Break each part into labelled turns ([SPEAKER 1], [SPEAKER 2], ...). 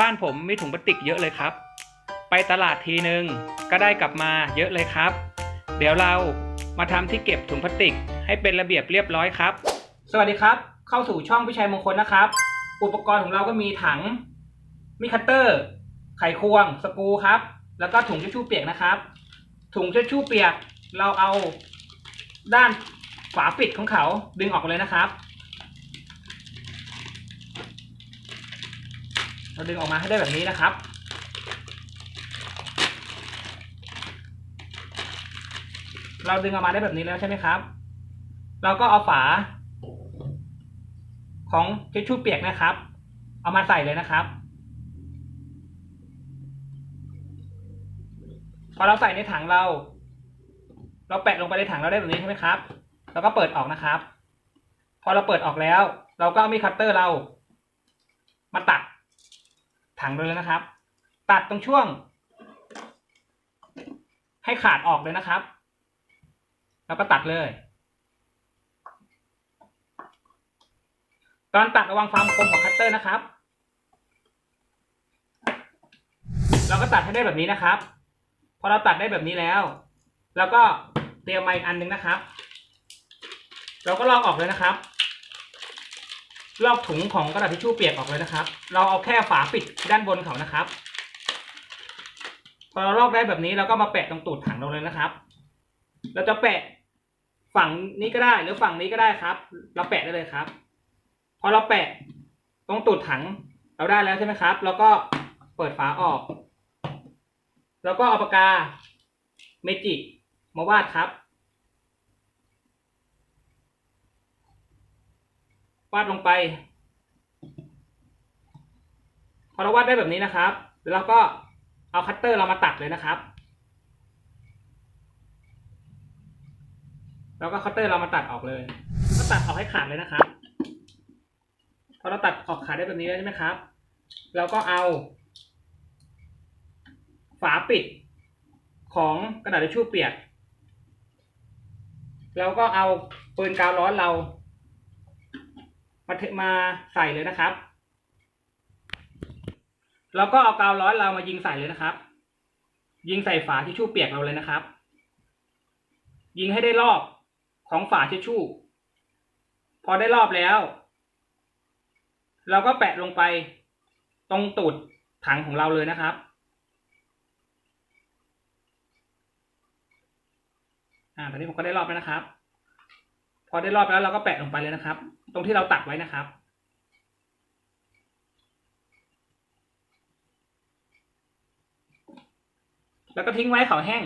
[SPEAKER 1] บ้านผมมีถุงพลาสติกเยอะเลยครับ ไปตลาดทีนึงก็ได้กลับมาเยอะเลยครับ เดี๋ยวเรามาทำที่เก็บถุงพลาสติก ให้เป็นระเบียบเรียบร้อยครับ สวัสดีครับ เข้าสู่ช่องพิชัยมงคลนะครับ อุปกรณ์ของเราก็มีถังมีคัตเตอร์ ไขควง สกูครับ แล้วก็ถุงทิชชู่เปียกนะครับ ถุงทิชชู่เปียกเราเอาด้านฝาปิดของเขาดึงออกเลยนะครับ เราดึงออกมาให้ได้แบบนี้นะครับ เราดึงออกมาได้แบบนี้แล้วใช่ไหมครับ เราก็เอาฝา ของทิชชู่เปียกนะครับ เอามาใส่เลยนะครับ พอเราใส่ในถังเรา เราแปะลงไปในถังเราได้แบบนี้ใช่ไหมครับ แล้วก็เปิดออกนะครับ พอเราเปิดออกแล้ว เราก็เอามีคัตเตอร์เรา มาตัด ถังเลยนะครับ ตัดตรงช่วง ให้ขาดออกเลยนะครับ แล้วก็ตัดเลย ตอนตัดระวังความคมของคัตเตอร์นะครับ เราก็ตัดให้ได้แบบนี้นะครับ พอเราตัดได้แบบนี้แล้ว แล้วก็เตรียมมาอีกอันหนึ่งนะครับ เราก็ลอกออกเลยนะครับ ลอกถุงของกระดาษทิชชู่เปียกออกเลยนะครับ เราเอาแค่ฝาปิดด้านบนเขานะครับ พอเราลอกได้แบบนี้เราก็มาแปะตรงตูดถังเราเลยนะครับ เราจะแปะฝั่งนี้ก็ได้หรือฝั่งนี้ก็ได้ครับ เราแปะได้เลยครับ พอเราแปะตรงตูดถังเราได้แล้วใช่ไหมครับ แล้วก็เปิดฝาออก แล้วก็เอาปากกาเมจิกมาวาดครับ วาดลงไป พอเราวาดได้แบบนี้นะครับแล้วก็เอาคัตเตอร์เรามาตัดเลยนะครับ แล้วก็คัตเตอร์เรามาตัดออกเลย ก็ตัดออกให้ขาดเลยนะครับ พอเราตัดออกขาดได้แบบนี้แล้วใช่ไหมครับ เราก็เอา ฝาปิดของกระดาษทิชชู่เปียก แล้วก็เอาปืนกาวร้อนเรา มาเมาใส่เลยนะครับ แล้วก็เอากาวร้อนเรามายิงใส่เลยนะครับ ยิงใส่ฝาทิชชู่เปียกเราเลยนะครับ ยิงให้ได้รอบของฝาทิชชู่ พอได้รอบแล้ว เราก็แปะลงไปตรงตูดถังของเราเลยนะครับอ่าตอนนี้ผมก็ได้รอบแล้วนะครับ อได้รอบแล้วเราก็แปะลงไปเลยนะครับ ตรงที่เราตัดไว้นะครับแล้วก็ทิ้งไว้ให้เขาแห้ง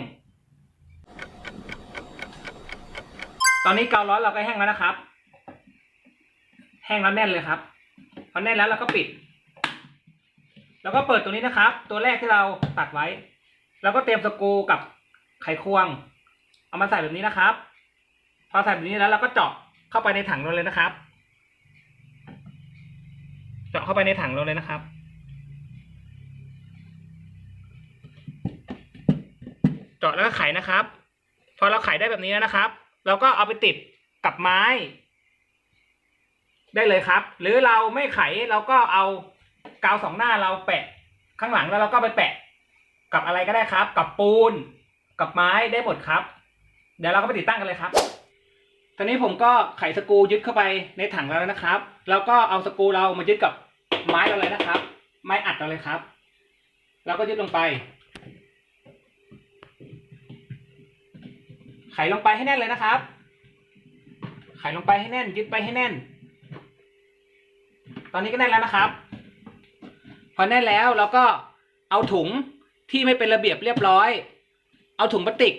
[SPEAKER 1] ตอนนี้เการ้อนเราก็แห้งแล้วนะครับ แห้งแล้วแน่นเลยครับ พอแน่นแล้วเราก็ปิด แล้วก็เปิดตรงนี้นะครับ ตัวแรกที่เราตัดไว้ แล้วก็เตรียมสกูกับไขควง เอามาใส่แบบนี้นะครับ พอใส่แบบนี้แล้วเราก็เจาะเข้าไปในถังเราเลยนะครับ เจาะเข้าไปในถังเราเลยนะครับเจาะแล้วก็ไขนะครับ พอเราไขได้แบบนี้แล้วนะครับ เราก็เอาไปติดกับไม้ ได้เลยครับ หรือเราไม่ไขเราก็เอากาวสองหน้าเราแปะข้างหลังแล้วเราก็ไปแปะ กับอะไรก็ได้ครับ กับปูน กับไม้ได้หมดครับ เดี๋ยวเราก็ไปติดตั้งกันเลยครับ ตอนนี้ผมก็ไขสกรูยึดเข้าไปในถังแล้วนะครับ แล้วก็เอาสกรูเรามายึดกับไม้เราเลยนะครับ ไม้อัดเราเลยครับ แล้วก็ยึดลงไป ไขลงไปให้แน่นเลยนะครับ ไขลงไปให้แน่น ยึดไปให้แน่น ตอนนี้ก็แน่นแล้วนะครับ พอแน่นแล้วเราก็เอาถุงที่ไม่เป็นระเบียบเรียบร้อย เอาถุงพลาสติก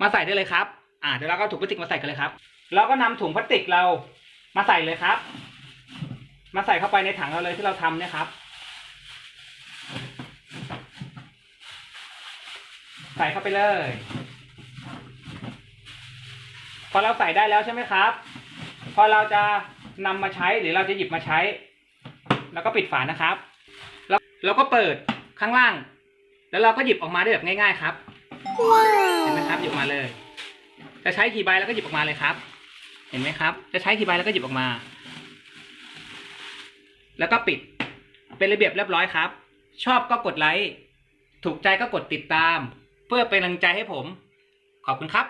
[SPEAKER 1] มาใส่ได้เลยครับ อ่าเดี๋ยวเราก็เอาถุงพลาสติกมาใส่กันเลยครับแล้วก็นำถุงพลาสติกเรามาใส่เลยครับ มาใส่เข้าไปในถังเราเลยที่เราทำเนี่ยครับ ใส่เข้าไปเลย พอเราใส่ได้แล้วใช่ไหมครับ พอเราจะนำมาใช้หรือเราจะหยิบมาใช้ แล้วก็ปิดฝานะครับ แล้วเราก็เปิดข้างล่าง แล้วเราก็หยิบออกมาได้แบบง่าย ๆ ครับ เห็นไหมครับหยิบออกมาเลย จะใช้กี่ใบแล้วก็หยิบออกมาเลยครับ เห็นไหมครับ จะใช้กี่ใบแล้วก็หยิบออกมา แล้วก็ปิด เป็นระเบียบเรียบร้อยครับ ชอบก็กดไลค์ ถูกใจก็กดติดตาม เพื่อเป็นกำลังใจให้ผม ขอบคุณครับ